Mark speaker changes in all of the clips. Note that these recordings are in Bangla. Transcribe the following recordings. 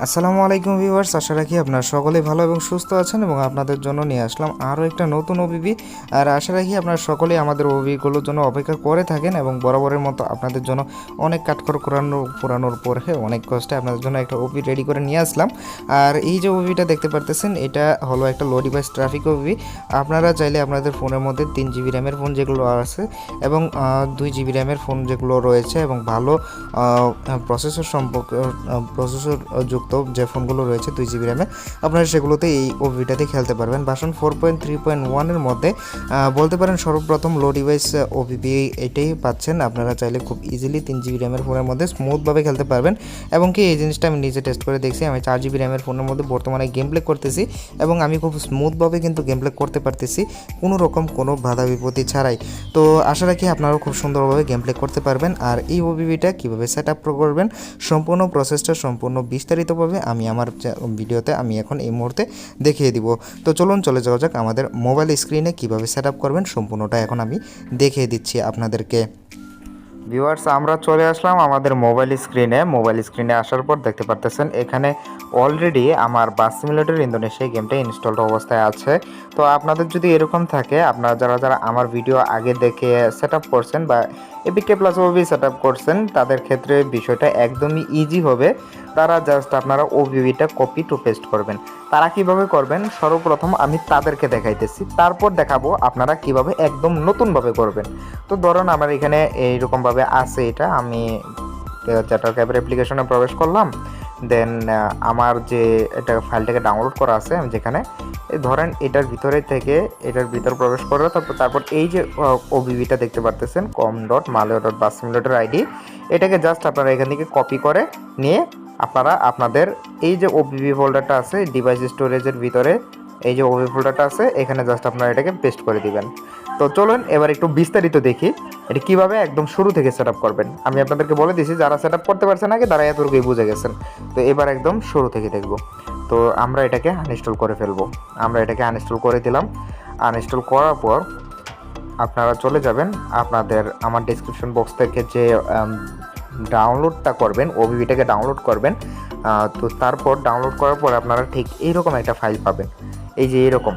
Speaker 1: আসসালামু আলাইকুম ভিউয়ার্স, আশা রাখি আপনারা সকলেই ভালো এবং সুস্থ আছেন এবং আপনাদের জন্য নিয়ে আসলাম আরও একটা নতুন ওবিবি আর আশা রাখি আপনারা সকলেই আমাদের ওবিগুলোর জন্য অপেক্ষা করে থাকেন এবং বরাবরের মতো আপনাদের জন্য অনেক কাঠখড় করানো পুরানোর পরে অনেক কষ্টে আপনাদের জন্য একটা ওবি রেডি করে নিয়ে আসলাম। আর এই যে ওবিটা দেখতে পারতেছেন, এটা হলো একটা লো ডিভাইস ট্রাফিক ওবি আপনারা চাইলে আপনাদের ফোনের মধ্যে তিন জিবি র্যামের ফোন যেগুলো আছে এবং দুই জিবি র্যামের ফোন যেগুলো রয়েছে এবং ভালো প্রসেসর সম্পর্ক প্রসেসর যুক্ত যে ফোনগুলো রয়েছে দুই জিবি র্যামে, আপনারা সেগুলোতে এই ওভিটাতে খেলতে পারবেন। বাসন ফোর পয়েন্ট থ্রি পয়েন্ট ওয়ানের মধ্যে বলতে পারেন সর্বপ্রথম লো ডিভাইস ওভিপি এটাই পাচ্ছেন। আপনারা চাইলে খুব ইজিলি তিন জিবি র্যামের ফোনের মধ্যে স্মুথভাবে খেলতে পারবেন। এবং কি এই জিনিসটা আমি নিজে টেস্ট করে দেখছি, আমি চার জিবি র্যামের ফোনের মধ্যে বর্তমানে গেম প্লে করতেছি এবং আমি খুব স্মুথভাবে কিন্তু গেম প্লে করতে পারতেছি, কোনো রকম কোনো বাধা বিপত্তি ছাড়াই। তো আশা রাখি আপনারাও খুব সুন্দরভাবে গেম প্লে করতে পারবেন। আর এই ওবিবিটা কীভাবে সেট আপ করবেন, সম্পূর্ণ প্রসেসটা সম্পূর্ণ বিস্তারিতভাবে আমি আমার ভিডিওতে আমি এখন এই মুহূর্তে দেখিয়ে দিব। তো চলুন, চলে যাওয়া যাক আমাদের মোবাইল স্ক্রিনে কীভাবে সেট করবেন, সম্পূর্ণটা এখন আমি দেখিয়ে দিচ্ছি আপনাদেরকে। ভিউয়ার্স আমরা চলে আসলাম আমাদের মোবাইল স্ক্রিনে মোবাইল স্ক্রিনে আসার পর দেখতে পারতেছেন, এখানে অলরেডি আমার বাস সিমুলেটর ইন্দোনেশিয়া গেমটা ইনস্টলড অবস্থায় আছে। তো আপনাদের যদি এরকম থাকে, আপনারা যারা যারা আমার ভিডিও আগে দেখে সেট আপ করছেন বা APK plus OBB set up করছেন, তাদের ক্ষেত্রে বিষয়টা একদমই ইজি হবে। তারা জাস্ট আপনারা ওবিবিটা কপি টু পেস্ট করবেন। তারা কীভাবে করবেন? সর্বপ্রথম আমি তাদেরকে দেখাইতেছি। তারপর দেখাবো আপনারা কীভাবে একদম নতুনভাবে করবেন। তো ধরুন আমার এখানে এইরকমভাবে আছে এটা। আমি চ্যাটার ক্যাবের অ্যাপ্লিকেশনে প্রবেশ করলাম। দেন আমার যে এটা ফাইলটাকে ডাউনলোড করা আছে, আমি যেখানে ধরেন এটার ভিতরে থেকে এটার ভিতর প্রবেশ করে, তারপর তারপর এই যে ওবিবিটা দেখতে পারতেছেন com dot Maleo dot bus simulator ID এটাকে জাস্ট আপনারা এখান থেকে কপি করে নিয়ে আপনারা আপনাদের এই যে ওবিবি ফোল্ডারটা আছে ডিভাইস স্টোরেজের ভিতরে, এই যে ওবি ফোল্ডারটা আছে, এখানে জাস্ট আপনারা এটাকে পেস্ট করে দিবেন। তো চলুন এবার একটু বিস্তারিত দেখি এটা কীভাবে একদম শুরু থেকে সেট করবেন। আমি আপনাদেরকে বলে দিয়েছি যারা সেট করতে পারছেন আগে, তারা এতটুকুই বুঝে গেছেন। তো এবার একদম শুরু থেকে দেখব। তো আমরা এটাকে আনইনস্টল করে ফেলব। আমরা এটাকে আনইনস্টল করে দিলাম। আনইনস্টল করার পর আপনারা চলে যাবেন আপনাদের আমার ডিসক্রিপশন বক্স থেকে যে ডাউনলোডটা করবেন ওবিবিটাকে ডাউনলোড করবেন। তো তারপর ডাউনলোড করার পর আপনারা ঠিক এইরকম একটা ফাইল পাবেন। এই যে এরকম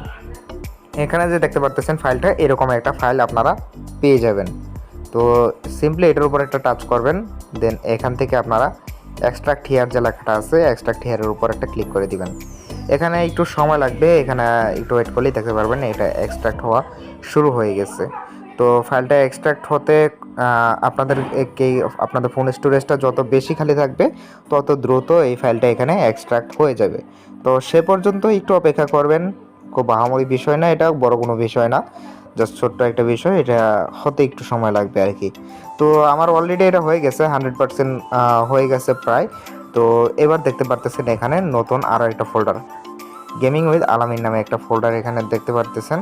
Speaker 1: এখানে যে দেখতে পারতেছেন ফাইলটা, এরকম একটা ফাইল আপনারা পেয়ে যাবেন। তো সিম্পলি এটার উপর একটা টাচ করবেন দেন এখান থেকে আপনারা এক্সট্রাক্ট হিয়ার যে লেখাটা আছে এক্সট্রাক্ট হিয়ারের উপর একটা ক্লিক করে দিবেন। এখানে একটু সময় লাগবে, এখানে একটু ওয়েট করলেই দেখতে পারবেন এটা এক্সট্রাক্ট হওয়া শুরু হয়ে গেছে। তো ফাইলটা এক্সট্রাক্ট হতে আপনাদের আপনাদের ফোন স্টোরেজটা যত বেশি খালি থাকবে, তত দ্রুত এই ফাইলটা এখানে এক্সট্রাক্ট হয়ে যাবে। তো সে পর্যন্ত একটু অপেক্ষা করবেন খুব বাহামরি বিষয় না, এটা বড় কোনো বিষয় না। জাস্ট ছোট্ট একটা বিষয়, এটা হতে একটু সময় লাগবে আর কি। তো আমার অলরেডি এটা হয়ে গেছে হান্ড্রেড পার্সেন্ট হয়ে গেছে প্রায়। তো এবার দেখতে পারতেছেন এখানে নতুন আরও একটা ফোল্ডার গেমিং উইথ আলামিন নামে একটা ফোল্ডার এখানে দেখতে পারতেছেন।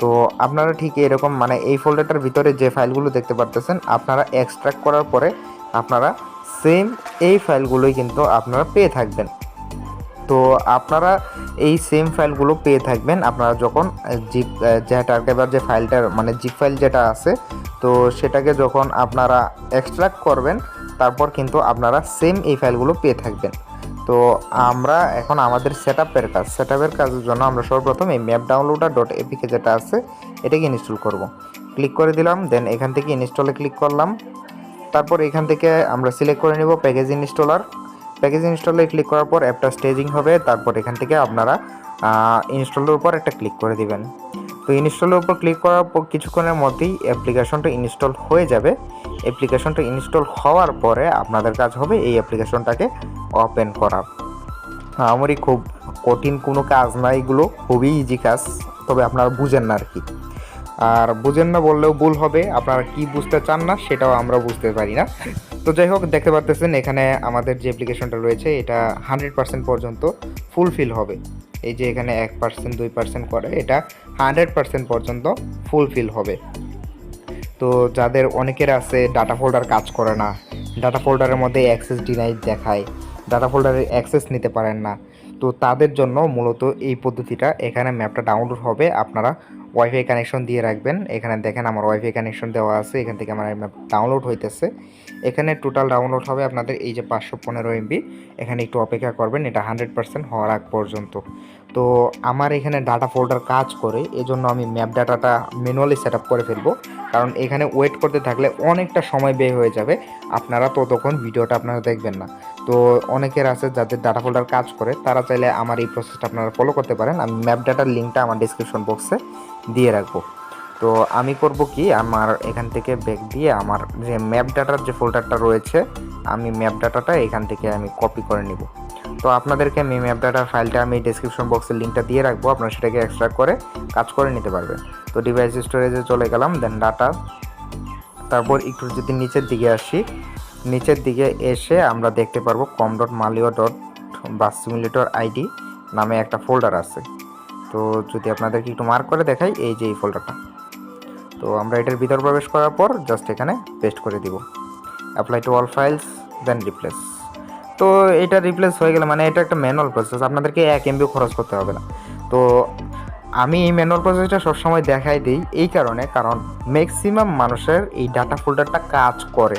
Speaker 1: তো আপনারা ঠিক এরকম মানে এই ফোল্ডারটার ভিতরে যে ফাইলগুলো দেখতে পারতেছেন, আপনারা এক্সট্রাক্ট করার পরে আপনারা সেম এই ফাইলগুলোই কিন্তু আপনারা পেয়ে থাকবেন। তো আপনারা এই সেম ফাইলগুলো পেয়ে থাকবেন। আপনারা যখন জিপ যেটা এবার যে ফাইলটার মানে জিপ ফাইল যেটা আছে, তো সেটাকে যখন আপনারা এক্সট্রাক্ট করবেন, তারপর কিন্তু আপনারা সেম এই ফাইলগুলো পেয়ে থাকবেন। তো আমরা এখন আমাদের সেট আপের কাজ সেট আপের কাজের জন্য আমরা সর্বপ্রথম এই ম্যাপ ডাউনলোডার ডট এপিকে যেটা আছে, এটাকে ইনস্টল করব। ক্লিক করে দিলাম দেন এখান থেকে ইনস্টলে ক্লিক করলাম। তারপর এখান থেকে আমরা সিলেক্ট করে নিব প্যাকেজ ইনস্টলার প্যাকেজ ইনস্টলে ক্লিক করার পর অ্যাপটা স্টেজিং হবে। তারপর এখান থেকে আপনারা ইনস্টলের উপর একটা ক্লিক করে দিবেন। তো ইনস্টলের উপর ক্লিক করার পর কিছুক্ষণের মধ্যেই অ্যাপ্লিকেশনটা ইনস্টল হয়ে যাবে। অ্যাপ্লিকেশনটা ইনস্টল হওয়ার পরে আপনাদের কাজ হবে এই অ্যাপ্লিকেশনটাকে ওপেন করা। আমারই খুব কঠিন কোনো কাজ না, এগুলো খুবই ইজি কাজ, তবে আপনারা বুঝেন না আর কি। আর বুঝেন না বললেও ভুল হবে, আপনারা কি বুঝতে চান না সেটাও আমরা বুঝতে পারি না। তো যাই হোক, দেখতে পারতেছেন, এখানে আমাদের যে অ্যাপ্লিকেশনটা রয়েছে, এটা হান্ড্রেড পার্সেন্ট পর্যন্ত ফুলফিল হবে। এই যে এখানে এক পার্সেন্ট দুই পার্সেন্ট করে, এটা হান্ড্রেড পার্সেন্ট পর্যন্ত ফুলফিল হবে। তো যাদের, অনেকের আছে ডাটা ফোল্ডার কাজ করে না ডাটা ফোল্ডারের মধ্যে অ্যাক্সেস ডিনাই দেখায় ডাটা ফোল্ডারের অ্যাক্সেস নিতে পারেন না, তো তাদের জন্য মূলত এই পদ্ধতিটা এখানে ম্যাপটা ডাউনলোড হবে, আপনারা ওয়াইফাই কানেকশন দিয়ে রাখবেন। এখানে দেখেন আমার ওয়াইফাই কানেকশন দেওয়া আছে। এখান থেকে আমার ডাউনলোড হইতেছে। এখানে টোটাল ডাউনলোড হবে আপনাদের এই যে পাঁচশো পনেরো এমবি এখানে একটু অপেক্ষা করবেন, এটা হান্ড্রেড পার্সেন্ট হওয়ার আগ পর্যন্ত। তো আমার এখানে ডাটা ফোল্ডার কাজ করে, এজন্য আমি ম্যাপ ডাটাটা ম্যানুয়ালি সেট করে ফেলব। কারণ এখানে ওয়েট করতে থাকলে অনেকটা সময় ব্যয় হয়ে যাবে। আপনারা ততক্ষণ ভিডিওটা আপনারা দেখবেন না। তো অনেকের আছে যাদের ডাটা ফোল্ডার কাজ করে, তারা চাইলে আমার এই প্রসেসটা আপনারা ফলো করতে পারেন। আমি ম্যাপ ডাটার লিঙ্কটা আমার ডিসক্রিপশন বক্সে দিয়ে রাখব। তো আমি করব কি, আমার এখান থেকে ব্যাক দিয়ে আমার যে ম্যাপ ডাটার যে ফোল্ডারটা রয়েছে, আমি ম্যাপ ডাটাটা এখান থেকে আমি কপি করে নিব। তো আপনাদেরকে আমি ম্যাপ ডাটার ফাইলটা আমি ডিসক্রিপশন বক্সের লিঙ্কটা দিয়ে রাখব, আপনারা সেটাকে এক্সট্রাক্ট করে কাজ করে নিতে পারবেন। তো ডিভাইস স্টোরেজে চলে গেলাম দেন ডাটা তারপর একটু যদি নিচের দিকে আসি, নিচের দিকে এসে আমরা দেখতে পারব com dot Maleo dot bus simulator ID নামে একটা ফোল্ডার আছে। তো যদি আপনাদেরকে একটু মার্ক করে দেখাই, এই যে এই ফোল্ডারটা তো আমরা এটার ভিতর প্রবেশ করার পর জাস্ট এখানে পেস্ট করে দিব। Apply to all files then replace তো এটা রিপ্লেস হয়ে গেলে মানে এটা একটা ম্যানুয়াল প্রসেস আপনাদেরকে এক এমবিও খরচ করতে হবে না। তো আমি এই ম্যানুয়াল প্রসেসটা সবসময় দেখাই দিই এই কারণে, কারণ ম্যাক্সিমাম মানুষের এই ডাটা ফোল্ডারটা কাজ করে।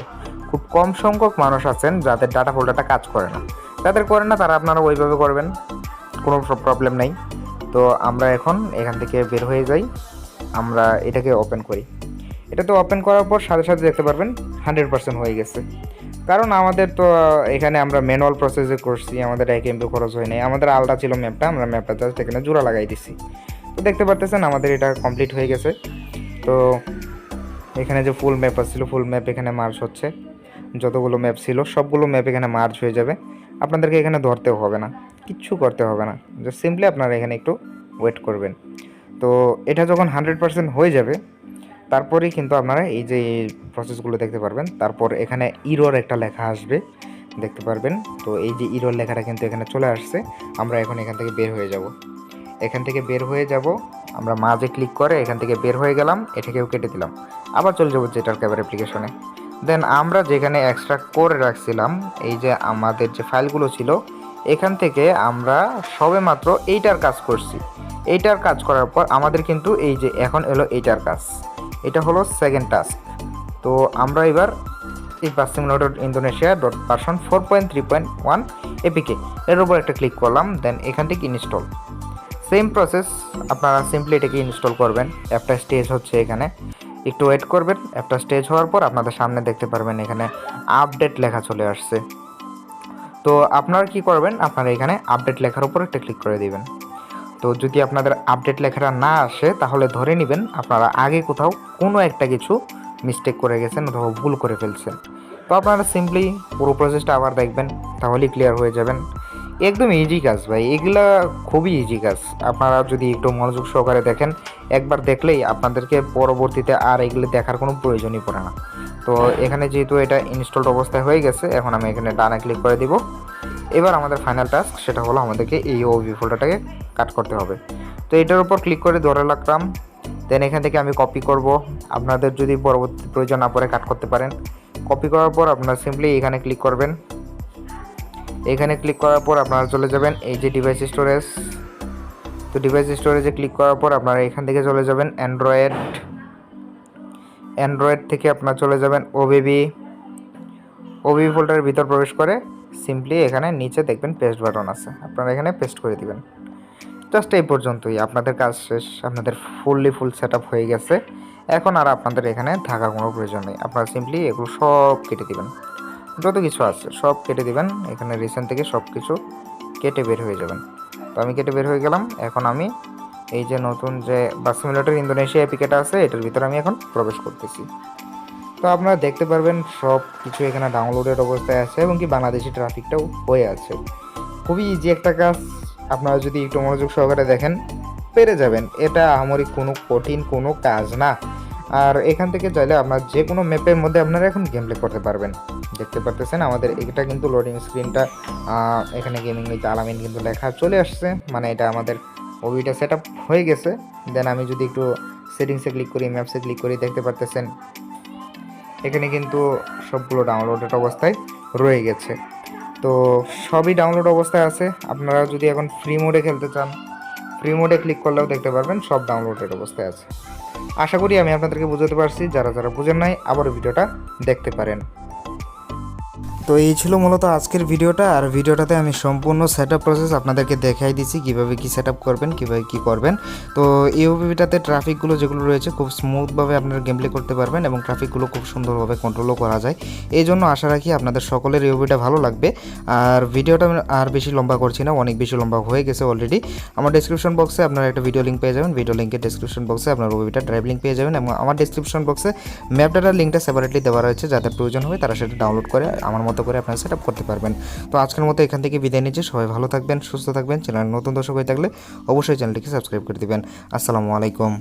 Speaker 1: খুব কম সংখ্যক মানুষ আছেন যাদের ডাটা ফোল্ডারটা কাজ করে না। যাদের করে না, তারা আপনারা ওইভাবে করবেন, কোনো প্রবলেম নেই। তো আমরা এখন এখান থেকে বের হয়ে যাই। আমরা এটাকে ওপেন করি। এটা তো ওপেন করার পর সাথে সাথে দেখতে পারবেন হান্ড্রেড পার্সেন্ট হয়ে গেছে। কারণ আমাদের তো এখানে আমরা ম্যানুয়াল প্রসেসে করছি, আমাদের এক এমবি খরচ হয় নাই। আমাদের আলটা ছিল ম্যাপটা আমরা ম্যাপটা জাস্ট এখানে জোড়া লাগাই দিছি। তো দেখতে পারতেছেন আমাদের এটা কমপ্লিট হয়ে গেছে। তো এখানে যে ফুল ম্যাপ ছিল ফুল ম্যাপ এখানে মার্চ হচ্ছে। যতগুলো ম্যাপ ছিল, সবগুলো ম্যাপ এখানে মার্চ হয়ে যাবে। আপনাদেরকে এখানে ধরতেও হবে না। কিচ্ছু করতে হবে না। জাস্ট সিম্পলি আপনারা এখানে একটু ওয়েট করবেন। তো এটা যখন হান্ড্রেড পার্সেন্ট হয়ে যাবে, তারপরেই কিন্তু আপনারা এই যে প্রসেসগুলো দেখতে পারবেন। তারপর এখানে ইরোর একটা লেখা আসবে, দেখতে পারবেন। তো এই যে ইরোর লেখাটা কিন্তু এখানে চলে আসছে। আমরা এখন এখান থেকে বের হয়ে যাব। এখান থেকে বের হয়ে যাব, আমরা মাঝে ক্লিক করে এখান থেকে বের হয়ে গেলাম, এটাকেও কেটে দিলাম। আবার চলে যাব যেটার ক্যাবার অ্যাপ্লিকেশনে দেন আমরা যেখানে এক্সট্রা করে রাখছিলাম, এই যে আমাদের যে ফাইলগুলো ছিল, এখান থেকে আমরা সবে মাত্র এইটার কাজ করছি। এইটার কাজ করার পর আমাদের কিন্তু এই যে এখন এলো এইটার কাজ। এটা হলো সেকেন্ড টাস্ক তো আমরা এবার এই passing dot Indonesia dot person four point three point one APK এর উপর একটা ক্লিক করলাম দেন এখান থেকে ইনস্টল সেম প্রসেস আপনারা সিম্পলি এটাকে ইনস্টল করবেন। একটা স্টেজ হচ্ছে এখানে। একটু ওয়েট করবেন। একটা স্টেজ হওয়ার পর আপনাদের সামনে দেখতে পারবেন এখানে আপডেট লেখা চলে আসছে। তো আপনারা কি করবেন? আপনারা এখানে আপডেট লেখার উপর একটা ক্লিক করে দিবেন। তো যদি আপনাদের আপডেট লেখাটা না আসে তাহলে ধরে নেবেন আপনারা আগে কোথাও কোনো একটা কিছু মিস্টেক করে গেছেন অথবা ভুল করে ফেলছেন। তো আপনারা সিম্পলি পুরো প্রসেসটা আবার দেখবেন তাহলেই ক্লিয়ার হয়ে যাবেন। একদম ইজি কাজ ভাই এগুলা খুবই ইজি কাজ। আপনারা যদি একটু মনোযোগ সহকারে দেখেন একবার দেখলেই আপনাদেরকে পরবর্তীতে আর এগুলো দেখার কোনো প্রয়োজনই পড়ে না। তো এখানে যেহেতু এটা ইনস্টলড অবস্থায় হয়ে গেছে এখন আমি এখানে ডানে ক্লিক করে দিব। এবার আমাদের ফাইনাল টাস্ক সেটা হলো আমাদেরকে এই ওবি ফোল্ডারটাকে কাট করতে হবে। তো এটার উপর ক্লিক করে ধরে রাখলাম। দেন এখান থেকে আমি কপি করব। আপনাদের যদি পরবর্তী প্রয়োজন না পড়ে কাট করতে পারেন। কপি করার পর আপনারা সিম্পলি এখানে ক্লিক করবেন। এখানে ক্লিক করার পর আপনারা চলে যাবেন এই যে ডিভাইস স্টোরেজ তো ডিভাইস স্টোরেজে ক্লিক করার পর আপনারা এখান থেকে চলে যাবেন অ্যান্ড্রয়েড অ্যান্ড্রয়েড থেকে আপনারা চলে যাবেন ওবিবি ওবিবি ফোল্ডারের ভিতর প্রবেশ করে সিম্পলি এখানে নিচে দেখবেন পেস্ট বাটন আছে। আপনারা এখানে পেস্ট করে দিবেন। জাস্ট এই পর্যন্তই। আপনাদের কাজ শেষ। আপনাদের ফুললি ফুল সেট হয়ে গেছে। এখন আর আপনাদের এখানে থাকার কোনো প্রয়োজন নেই। আপনারা সিম্পলি এগুলো সব কেটে দিবেন। যত কিছু আছে সব কেটে দিবেন। এখানে রিসেন্ট থেকে সব কিছু কেটে বের হয়ে যাবেন। তো আমি কেটে বের হয়ে গেলাম। এখন আমি এই যে নতুন যে বাস সিমুলেটর ইন্দোনেশিয়া অ্যাপিকেটা আছে, এটার ভিতরে আমি এখন প্রবেশ করতেছি। তো আপনারা দেখতে পারবেন সব কিছু এখানে ডাউনলোডের অবস্থায় আছে এবং কি বাংলাদেশি ট্রাফিকটাও হয়ে আছে। খুবই ইজি একটা কাজ। আপনারা যদি একটু মনোযোগ সহকারে দেখেন, পেরে যাবেন। এটা আমারই কোনো কঠিন কোনো কাজ না। আর এখান থেকে চাইলে আপনার যে কোনো ম্যাপের মধ্যে আপনারা এখন গেম প্লে করতে পারবেন। দেখতে পারতেছেন আমাদের এটা কিন্তু লোডিং স্ক্রিনটা এখানে গেমিং উইথ আলামিন কিন্তু লেখা চলে আসছে। মানে এটা আমাদের ওবিটা সেট হয়ে গেছে। দেন আমি যদি একটু সেটিংসে ক্লিক করি ম্যাপসে ক্লিক করি, দেখতে পারতেছেন এখানে কিন্তু সবগুলো ডাউনলোডেড অবস্থায় রয়ে গেছে। তো সবই ডাউনলোড অবস্থায় আছে। আপনারা যদি এখন ফ্রি মোডে খেলতে চান ফ্রি মোডে ক্লিক করলেও দেখতে পারবেন সব ডাউনলোডেড অবস্থায় আছে। আশা করি আমি আপনাদেরকে বোঝাতে পারছি। যারা যারা বুঝেন নাই, আবারও ভিডিওটা দেখতে পারেন। তো এই ছিল মূলত আজকের ভিডিওটা, আর ভিডিওটাতে আমি সম্পূর্ণ সেট প্রসেস আপনাদেরকে দেখাই দিচ্ছি কীভাবে কী সেট করবেন, কীভাবে কী করবেন। তো এই ওবিটাতে ট্রাফিকগুলো যেগুলো রয়েছে, খুব স্মুথভাবে আপনারা গেম প্লে করতে পারবেন এবং ট্রাফিকগুলো খুব সুন্দরভাবে কন্ট্রোলও করা যায়। এই জন্য আশা রাখি আপনাদের সকলের এই ভালো লাগবে। আর ভিডিওটা আর বেশি লম্বা করছি না, অনেক বেশি লম্বা হয়ে গেছে অলরেডি আমার ডিসক্রিপশন বক্সে আপনারা একটা ভিডিও লিঙ্ক পেয়ে যাবেন। ভিডিও লিঙ্কের ডিসক্রিপশন বক্সে আপনার ওবিটা ড্রাইভ লিঙ্ক পেয়ে যাবেন এবং আমার ডিসক্রিপশন বক্সে ম্যাপ ডাটার লিঙ্কটা সেপারেটলি দেওয়া রয়েছে যাদের প্রয়োজন হবে তারা সেটা ডাউনলোড করে আমার মতো করে আপনারা সেট করতে পারবেন। তো আজকের মতো এখান থেকে বিদায় নিচ্ছি। সবাই ভালো থাকবেন, সুস্থ থাকবেন। চ্যানেল নতুন দর্শক হয়ে থাকলে অবশ্যই চ্যানেলটিকে সাবস্ক্রাইব করে দেবেন। আসসালামু আলাইকুম।